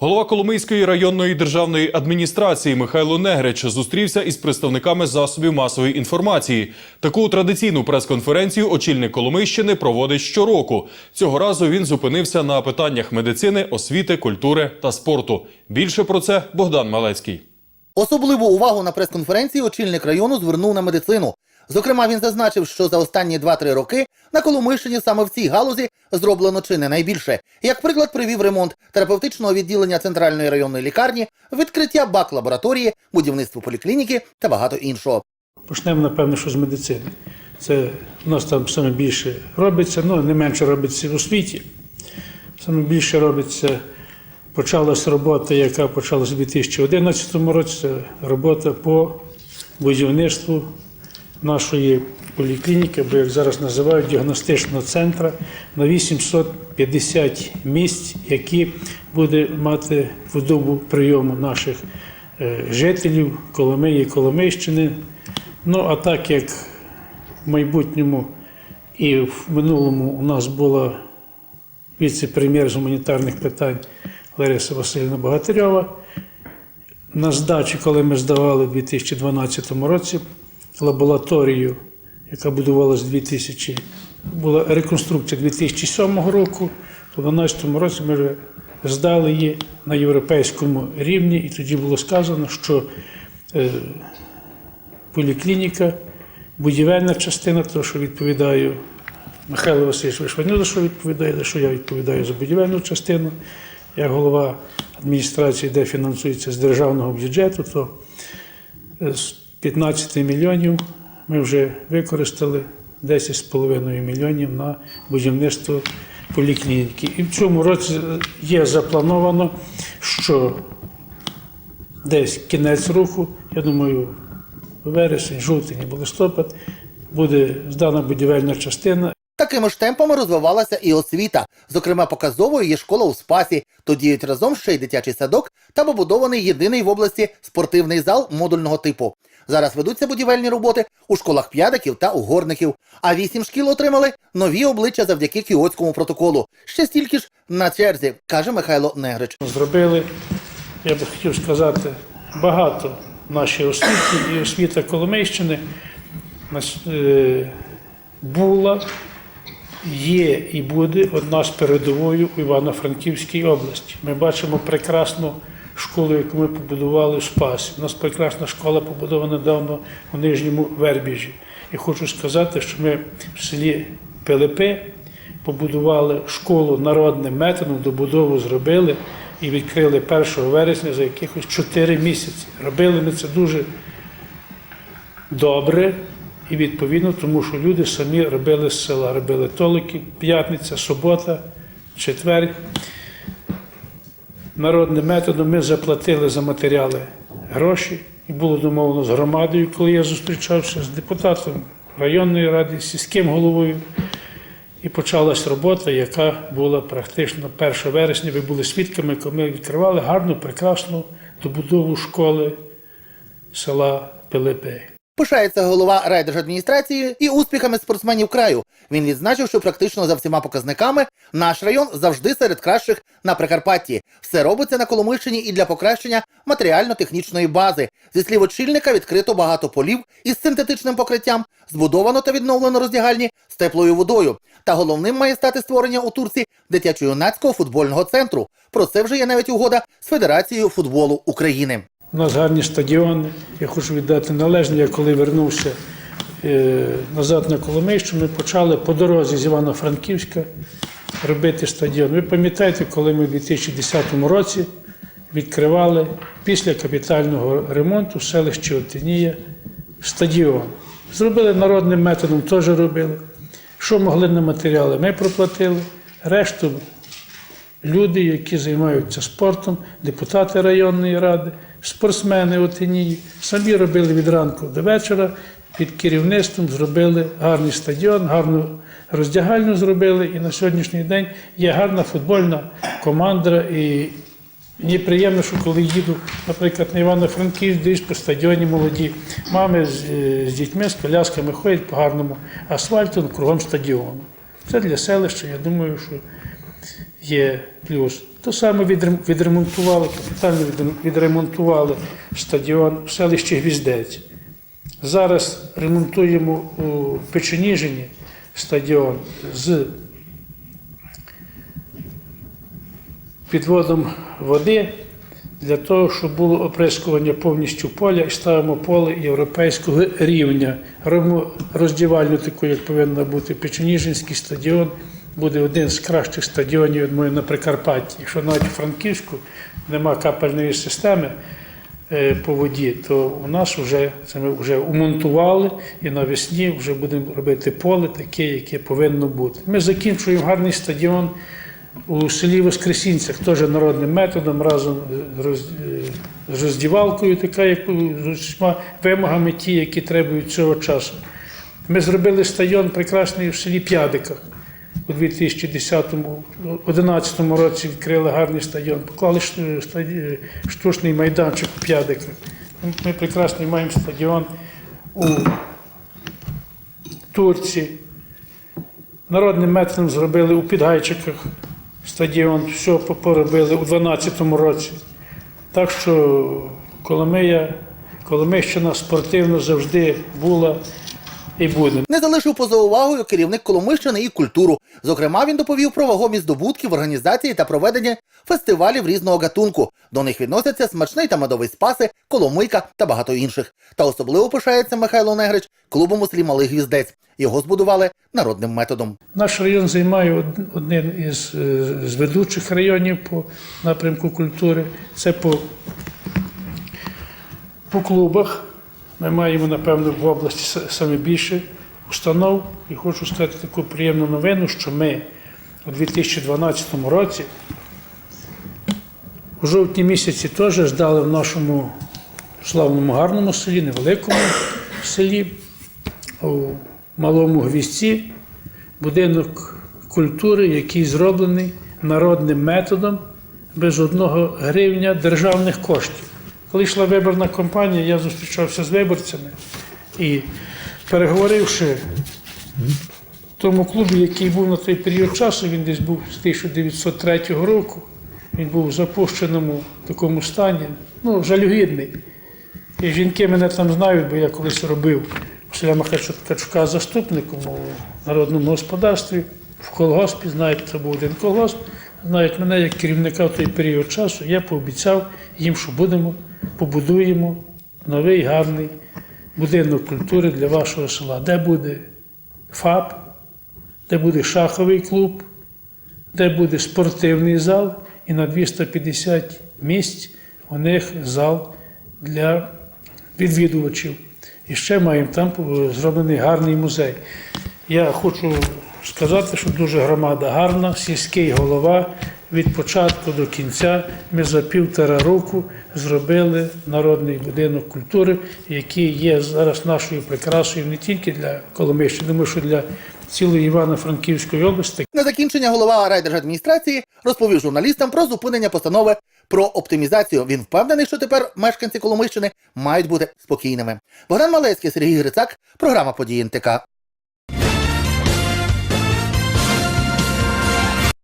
Голова Коломийської районної державної адміністрації Михайло Негрич зустрівся із представниками засобів масової інформації. Таку традиційну прес-конференцію очільник Коломийщини проводить щороку. Цього разу він зупинився на питаннях медицини, освіти, культури та спорту. Більше про це Богдан Малецький. Особливу увагу на прес-конференції очільник району звернув на медицину. Зокрема, він зазначив, що за останні 2-3 роки на Коломийщині саме в цій галузі зроблено чи не найбільше. Як приклад, привів ремонт терапевтичного відділення центральної районної лікарні, відкриття бак-лабораторії, будівництво поліклініки та багато іншого. Почнемо, напевно, що з медицини. Це у нас там саме більше робиться, ну не менше робиться у світі. Саме більше робиться, почалась робота, яка почалась у 2011 році. Це робота по будівництву нашої поліклініки, або як зараз називають діагностичного центру на 850 місць, які буде мати вдобу прийому наших е, жителів Коломиї і Коломийщини. Ну, а так як в майбутньому і в минулому у нас була віце-прем'єр з гуманітарних питань Лариса Васильівна Богатирьова, на здачі, коли ми здавали в 2012 році лабораторію, яка будувалася 2000, була реконструкція 2007 року, то в 2012 році ми вже здали її на європейському рівні, і тоді було сказано, що е, поліклініка, будівельна частина, то що відповідаю Михайло Васильович Вишванюк, що відповідає, за що я відповідаю за будівельну частину. Я голова адміністрації, де фінансується з державного бюджету, то з 15 мільйонів ми вже використали 10,5 мільйонів на будівництво поліклініки. І в цьому році є заплановано, що десь кінець руху, я думаю, вересень, жовтень або листопад, буде здана будівельна частина. Такими ж темпами розвивалася і освіта. Зокрема, показовою є школа у Спасі. Тут діють разом ще й дитячий садок та побудований єдиний в області спортивний зал модульного типу. Зараз ведуться будівельні роботи у школах п'ядиків та угорників. А вісім шкіл отримали нові обличчя завдяки кіотському протоколу. Ще стільки ж на черзі, каже Михайло Негрич. Зробили, я би хотів сказати, багато в нашій освіті і освіта Коломийщини е, була, є і буде одна з передовою у Івано-Франківській області. Ми бачимо прекрасну школу, яку ми побудували в Спасі. У нас прекрасна школа побудована давно у Нижньому Вербіжі. І хочу сказати, що ми в селі Пилипи побудували школу народним методом, добудову зробили і відкрили 1 вересня за якихось 4 місяці. Робили ми це дуже добре і відповідно, тому що люди самі робили з села, робили толики, п'ятниця, субота, четвер. Народним методом ми заплатили за матеріали гроші, і було домовлено з громадою, коли я зустрічався з депутатом районної ради, сільським головою. І почалась робота, яка була практично 1 вересня. Ви були свідками, коли ми відкривали гарну, прекрасну добудову школи села Пилипи. Пишається голова райдержадміністрації і успіхами спортсменів краю. Він відзначив, що практично за всіма показниками наш район завжди серед кращих на Прикарпатті. Все робиться на Коломийщині і для покращення матеріально-технічної бази. Зі слів очільника відкрито багато полів із синтетичним покриттям, збудовано та відновлено роздягальні з теплою водою. Та головним має стати створення у Турці дитячо-юнацького футбольного центру. Про це вже є навіть угода з Федерацією футболу України. У нас гарні стадіони. Я хочу віддати належне. Я коли вернувся е, назад на Коломийщину, ми почали по дорозі з Івано-Франківська робити стадіон. Ви пам'ятаєте, коли ми в 2010 році відкривали після капітального ремонту в селищі Отинія стадіон. Зробили народним методом, теж робили. Що могли на матеріали, ми проплатили. Решту люди, які займаються спортом, депутати районної ради, спортсмени Отинії, самі робили від ранку до вечора. Під керівництвом зробили гарний стадіон, гарну роздягальню зробили. І на сьогоднішній день є гарна футбольна команда. І мені приємно, що коли їду, наприклад, на Івано-Франківськ, десь по стадіоні молоді мами з, е, з дітьми, з колясками ходять по гарному асфальту кругом стадіону. Це для селища, я думаю, що є плюс. То саме відремонтували, капітально відремонтували стадіон в селищі Гвіздець. Зараз ремонтуємо у Печеніжині стадіон з підводом води для того, щоб було оприскування повністю поля і ставимо поле європейського рівня. Робимо роздівальню таку, як повинна бути Печеніжинський стадіон. Буде один з кращих стадіонів, я думаю, на Прикарпатті. Якщо навіть у Франківську нема капельної системи е, по воді, то у нас вже це ми вже умонтували і навесні вже будемо робити поле таке, яке повинно бути. Ми закінчуємо гарний стадіон у селі Воскресінцях, теж народним методом, разом з е, роздівалкою, така, як з усіма вимогами, ті, які требують цього часу. Ми зробили стадіон прекрасний в селі П'ядиках. У 2010-2011 році відкрили гарний стадіон, поклали штучний майданчик у П'ядиках. Ми прекрасний маємо стадіон у Турції. Народним методом зробили у Підгайчиках стадіон, все поробили у 2012 році. Так що Коломия, Коломийщина спортивно завжди була і буде. Не залишив поза увагою керівник Коломищини і культуру. Зокрема, він доповів про вагомі здобутки в організації та проведенні фестивалів різного гатунку. До них відносяться смачний та медовий спаси, коломийка та багато інших. Та особливо пишається Михайло Негрич клубом у селі Малий Гвіздець. Його збудували народним методом. Наш район займає од- один із е, з ведучих районів по напрямку культури. Це по, по клубах. Ми маємо, напевно, в області саме більше установ. І хочу сказати таку приємну новину, що ми у 2012 році, у жовтні місяці, теж здали в нашому славному гарному селі, невеликому селі, у малому гвізці будинок культури, який зроблений народним методом без одного гривня державних коштів. Коли йшла виборна кампанія, я зустрічався з виборцями і переговоривши в тому клубі, який був на той період часу, він десь був з 1903 року, він був в запущеному такому стані, ну, жалюгідний. І жінки мене там знають, бо я колись робив Василя Ткачука заступником у народному господарстві в колгоспі. Знають, це був один колгосп. Знають мене як керівника в той період часу. Я пообіцяв їм, що будемо, побудуємо новий гарний будинок культури для вашого села, де буде ФАП, де буде шаховий клуб, де буде спортивний зал, і на 250 місць у них зал для відвідувачів. І ще маємо там е, зроблений гарний музей. Я хочу сказати, що дуже громада гарна, сільський голова. Від початку до кінця ми за півтора року зробили народний будинок культури, який є зараз нашою прикрасою не тільки для Коломийщини, думаю, що для цілої Івано-Франківської області. На закінчення голова райдержадміністрації розповів журналістам про зупинення постанови про оптимізацію. Він впевнений, що тепер мешканці Коломийщини мають бути спокійними. Богдан Малецький, Сергій Грицак, програма події НТК.